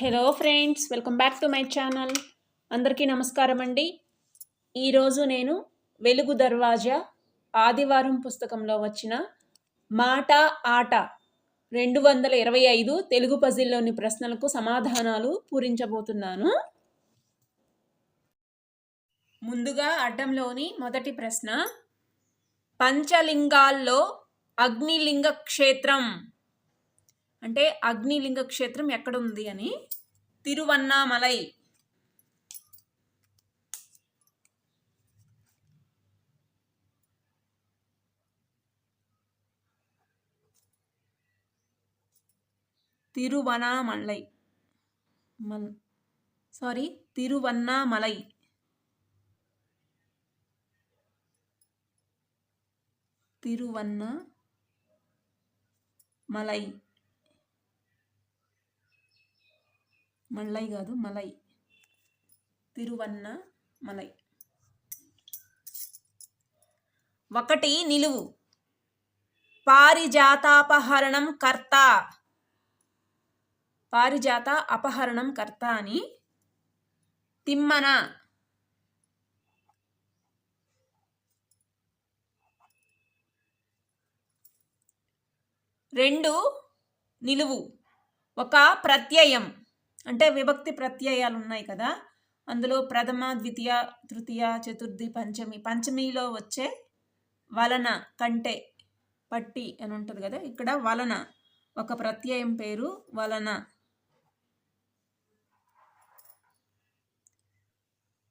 Hello friends welcome back to my channel అందరికీ నమస్కారం అండి. ఈరోజు నేను వెలుగు దర్వాజా ఆదివారం పుస్తకంలో వచ్చిన మాట ఆట రెండు వందల ఇరవై ఐదు తెలుగు పజిల్లోని ప్రశ్నలకు సమాధానాలు పూరించబోతున్నాను. ముందుగా అడ్డంలోని మొదటి ప్రశ్న పంచలింగాల్లో అగ్నిలింగ క్షేత్రం అంటే అగ్నిలింగ క్షేత్రం ఎక్కడ ఉంది అని? తిరువన్నామలై. తిరువనామలై మన్ సారీ తిరువన్నామలై. తిరువన్న మలై మల్లై కాదు మలై. తిరువన్న మలై. ఒకటి నిలువు. పారిజాతాపహరణం కర్త. పారిజాత అపహరణం కర్త అని తిమ్మన. రెండు నిలువు. ఒక ప్రత్యయం. అంటే విభక్తి ప్రత్యయాలు ఉన్నాయి కదా. అందులో ప్రథమ ద్వితీయ తృతీయ చతుర్థి పంచమి. పంచమిలో వచ్చే వలన కంటే పట్టి అని ఉంటుంది కదా. ఇక్కడ వలన ఒక ప్రత్యయం పేరు వలన.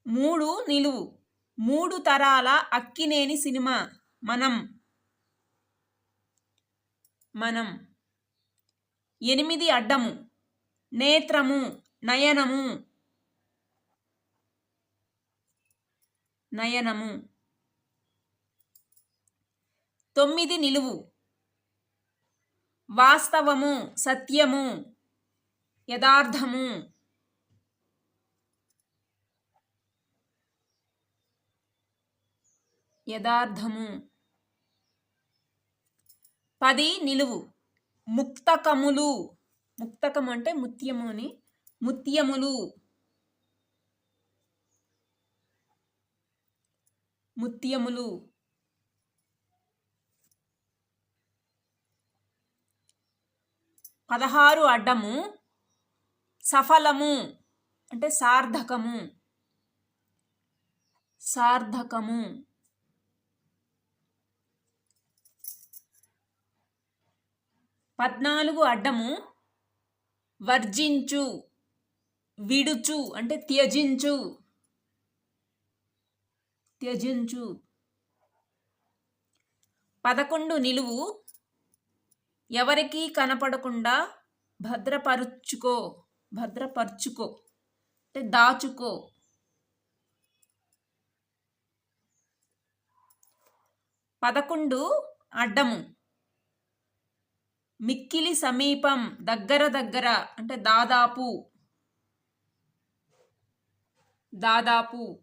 మూడు నిలువు. మూడు తరాల అక్కినేని సినిమా. మనం. మనం. ఎనిమిది అడ్డము. నేత్రము నయనము. నయనము. తొమ్మిది నిలువు. వాస్తవము సత్యము యథార్థము. యథార్థము. పది నిలువు. ముక్తకములు. ముక్తకం అంటే ముత్యము అని. ముత్యములు. ముత్యములు. పదహారు అడ్డము. సఫలము అంటే సార్థకము. సార్థకము. పద్నాలుగు అడ్డము. వర్జించు విడుచు అంటే త్యజించు. త్యజించు. పదకొండు నిలువు ఎవరికీ కనపడకుండా భద్రపరుచుకో భద్రపరుచుకో అంటే దాచుకో. పదకొండు అడ్డము మిక్కిలి సమీపం దగ్గర దగ్గర అంటే దాదాపు దాదాపు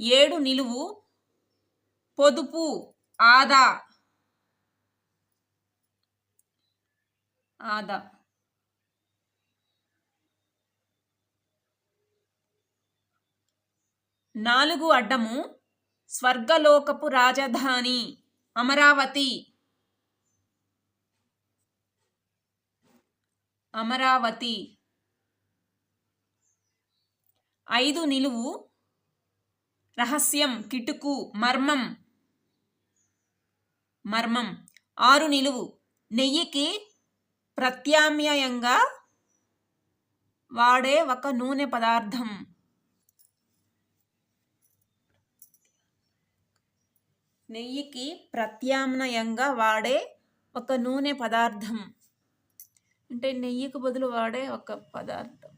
ఏడు నిలువు పొదుపు ఆదా ఆదా. నాలుగు అడ్డము స్వర్గలోకపు రాజధాని అమరావతి. అమరావతి. ఐదు నిలువు. రహస్యం కిటుకు మర్మం. మర్మం. ఆరు నిలువు. నెయ్యికి ప్రత్యామ్నాయంగా వాడే ఒక నూనె పదార్థం. నెయ్యికి ప్రత్యామ్నాయంగా వాడే ఒక నూనె పదార్థం. అంటే నెయ్యికి బదులు వాడే ఒక పదార్థం.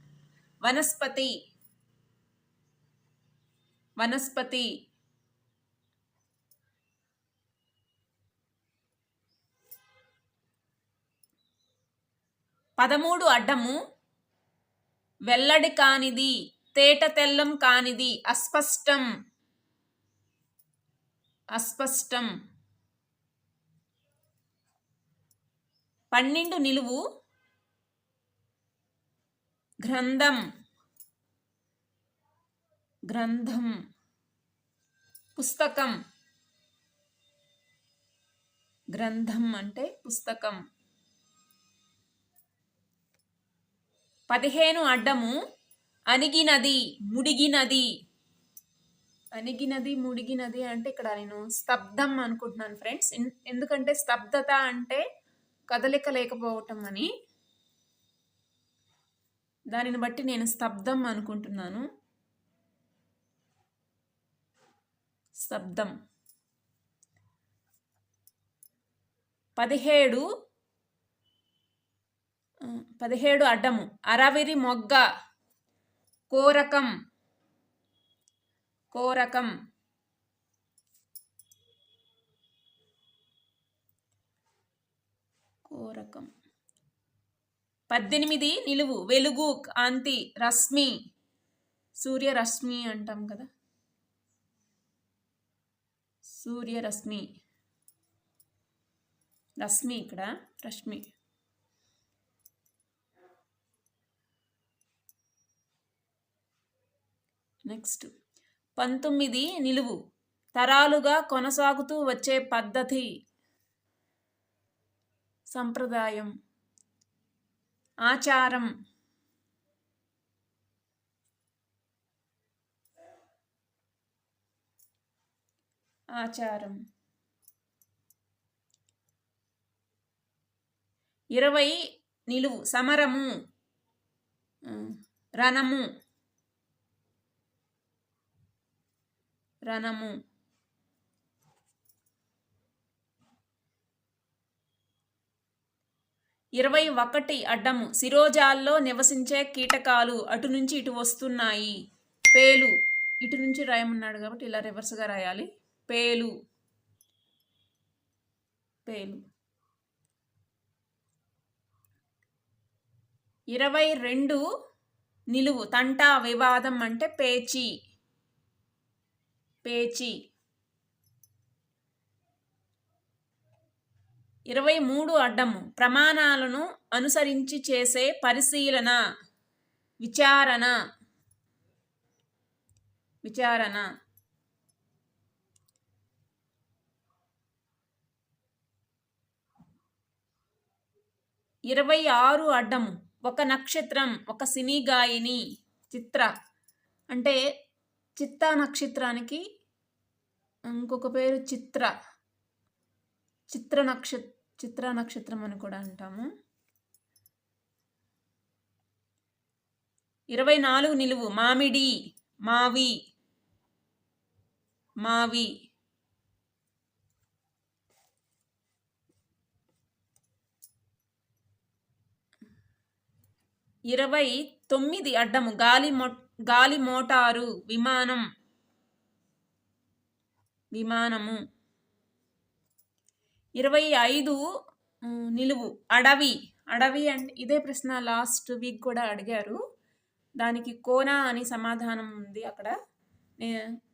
వనస్పతి. వనస్పతి. పదమూడు అడ్డము. వెల్లడి కానిది తేట తెల్లం కానిది అస్పష్టం. అస్పష్టం. పన్నెండు నిలువు. గ్రంథం. గ్రంథం. పుస్తకం. గ్రంథం అంటే పుస్తకం. పదిహేను అడ్డము. అణిగినది ముడిగినది. అణిగినది ముడిగినది అంటే ఇక్కడ నేను స్తబ్దం అనుకుంటున్నాను ఫ్రెండ్స్. ఎన్- ఎందుకంటే స్తబ్దత అంటే కదలిక లేకపోవటం అని. దానిని బట్టి నేను స్తబ్దం అనుకుంటున్నాను. స్తబ్దం. పదిహేడు పదిహేడు అడ్డము. అరవిరి మొగ్గ. కోరకం. కోరకం. కోరకం. పద్దెనిమిది నిలువు వెలుగు కాంతి రశ్మి సూర్యరశ్మి అంటాం కదా. సూర్యరశ్మి. రశ్మి ఇక్కడ రశ్మి. నెక్స్ట్. పంతొమ్మిది నిలువు తరాలుగా కొనసాగుతూ వచ్చే పద్ధతి. సంప్రదాయం. ఆచారం. ఆచారం. ఇరవై నిలువు సమరము. రణము. రణము. ఇరవై ఒకటి అడ్డము. శిరోజాల్లో నివసించే కీటకాలు అటు నుంచి ఇటు వస్తున్నాయి. పేలు. ఇటు నుంచి రాయమన్నాడు కాబట్టి ఇలా రివర్స్గా రాయాలి. పేలు. పేలు. ఇరవై రెండు నిలువు. తంటా వివాదం అంటే పేచి. పేచి. ఇరవై మూడు అడ్డము. ప్రమాణాలను అనుసరించి చేసే పరిశీలన విచారణ. విచారణ. ఇరవై ఆరు అడ్డము. ఒక నక్షత్రం ఒక సినీ గాయని చిత్ర. అంటే చిత్తా నక్షత్రానికి ఇంకొక పేరు చిత్ర. చిత్ర నక్ష చిత్ర నక్షత్రం అని కూడా అంటాము. ఇరవై నాలుగు నిలువు. మామిడి మావి మావి. ఇరవై తొమ్మిది అడ్డము. గాలి మో గాలి మోటారు విమానం. విమానము. ఇరవై ఐదు నిలువు అడవి. అడవి అంటే ఇదే ప్రశ్న లాస్ట్ వీక్ కూడా అడిగారు. దానికి కోనా అని సమాధానం ఉంది అక్కడ.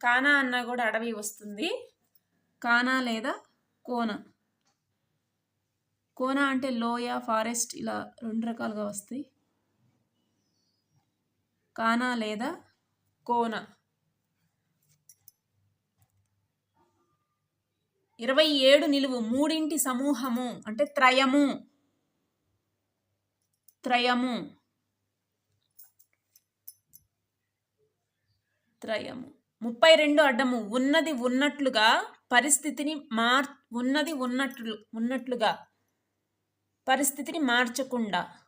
కానా అన్నా కూడా అడవి వస్తుంది. కానా లేదా కోన? కోన అంటే లోయ ఫారెస్ట్ ఇలా రెండు రకాలుగా వస్తాయి. కానా లేదా కోన? ఇరవై ఏడు నిలువు మూడింటి సమూహము అంటే త్రయము. త్రయము. త్రయము. ముప్పై రెండు అడ్డము. ఉన్నది ఉన్నట్లుగా పరిస్థితిని మార్ ఉన్నది ఉన్నట్లు ఉన్నట్లుగా పరిస్థితిని మార్చకుండా.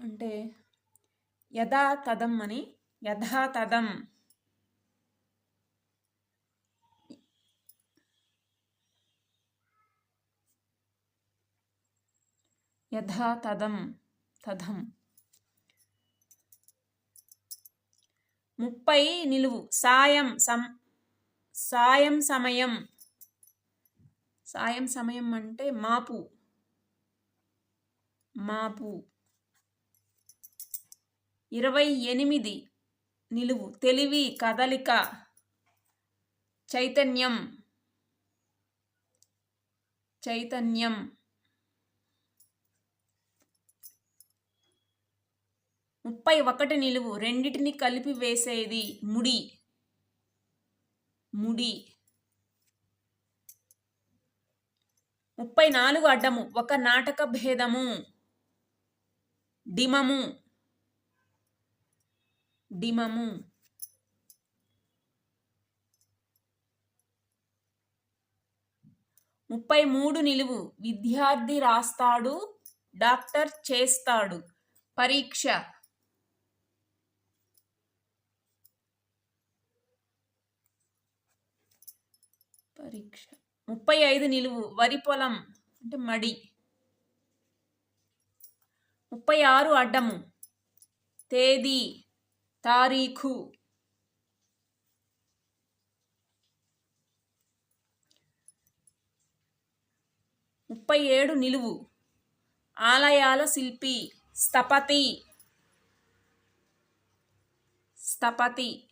అంటే యథాతథం అని యథాతథం. యథాతథం తథం. ముప్పై నిలువు సాయం సం సాయం సమయం. సాయం సమయం అంటే మాపు. మాపు. ఇరవై ఎనిమిది నిలువు తెలివి కదలిక. చైతన్యం. చైతన్యం. ముప్పై ఒకటి నిలువు రెండిటిని కలిపి వేసేది ముడి. ముడి. ముప్పై నాలుగు అడ్డము ఒక నాటక భేదము. డిమము డిమము ముప్పై మూడు నిలువు విద్యార్థి రాస్తాడు డాక్టర్ చేస్తాడు. పరీక్ష. పరీక్ష. ముప్పై ఐదు నిలువు. వరి పొలం అంటే మడి. ముప్పై ఆరు అడ్డము. తేదీ తారీఖు. ముప్పై ఏడు నిలువు. ఆలయాల శిల్పి స్థపతి. స్థపతి.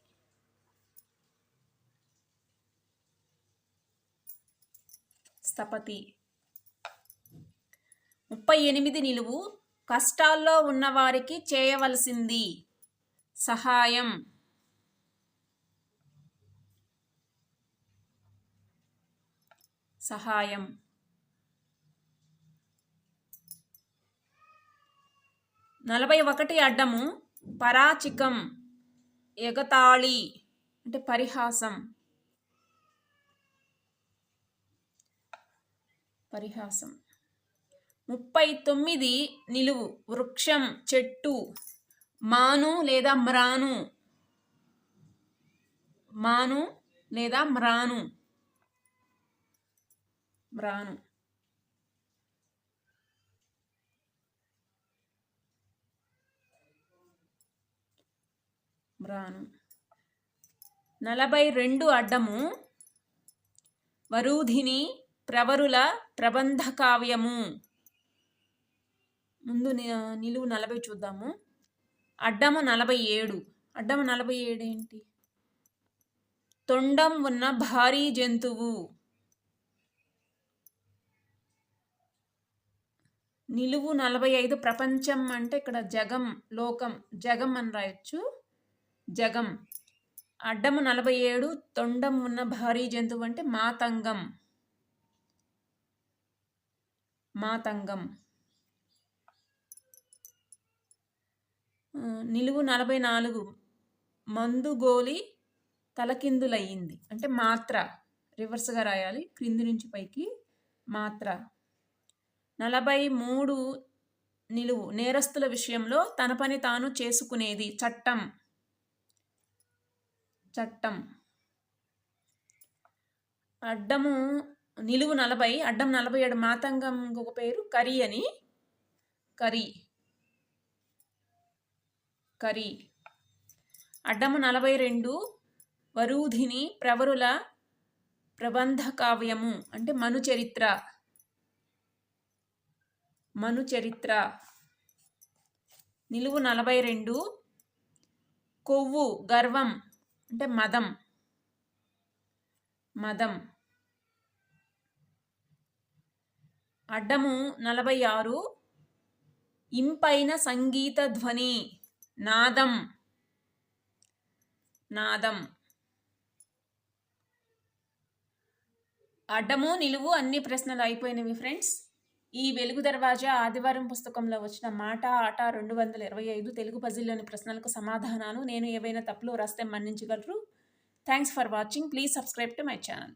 స్థపతి ముప్పై ఎనిమిది నిలువు. కష్టాల్లో ఉన్నవారికి చేయవలసింది సహాయం. సహాయం. నలభై ఒకటి అడ్డము. పరాచికం. ఎగతాళి. అంటే పరిహాసం. పరిహాసం. ముప్పై తొమ్మిది నిలువు వృక్షం చెట్టు మాను లేదా మ్రాను. మాను లేదా మ్రాను. మ్రాను. మ్రాను. నలభై రెండు అడ్డము వరూధిని ప్రవరుల ప్రబంధ కావ్యము ముందు నిలువు నలభై చూద్దాము. అడ్డము నలభై ఏడు అడ్డము నలభై ఏడు ఏంటి తొండం ఉన్న భారీ జంతువు. నిలువు నలభై ఐదు ప్రపంచం అంటే ఇక్కడ జగం లోకం జగం అని రాయొచ్చు. జగం. అడ్డము నలభై ఏడు తొండం ఉన్న భారీ జంతువు అంటే మాతంగం. మాతంగం. నిలువు నలభై నాలుగు. మందు గోలి తలకిందులయ్యింది. అంటే మాత్ర. రివర్స్గా రాయాలి. క్రింది నుంచి పైకి మాత్ర. నలభై మూడు నిలువు. నేరస్తుల విషయంలో తన పని తాను చేసుకునేది. చట్టం. చట్టం. అడ్డము నిలువు నలభై అడ్డం నలభై ఏడు మాతంగం ఇంకొక పేరు కరీ అని. కరీ. కరి. అడ్డము నలభై రెండు వరూధిని ప్రవరుల ప్రబంధ కావ్యము అంటే మను చరిత్ర మను చరిత్ర నిలువు నలభై రెండు కొవ్వు గర్వం అంటే మదం. మదం. అడ్డము నలభై ఆరు ఇంపైన సంగీత ధ్వని నాదం. నాదం. అడ్డము నిలువు అన్ని ప్రశ్నలు అయిపోయినవి ఫ్రెండ్స్. ఈ వెలుగు దర్వాజా ఆదివారం పుస్తకంలో వచ్చిన మాట ఆట రెండు వందల ఇరవై ఐదు తెలుగు పజిల్లోని ప్రశ్నలకు సమాధానాలు నేను ఏవైనా తప్పులు రాస్తే మన్నించగలరు. Thanks for watching. Please subscribe to my channel.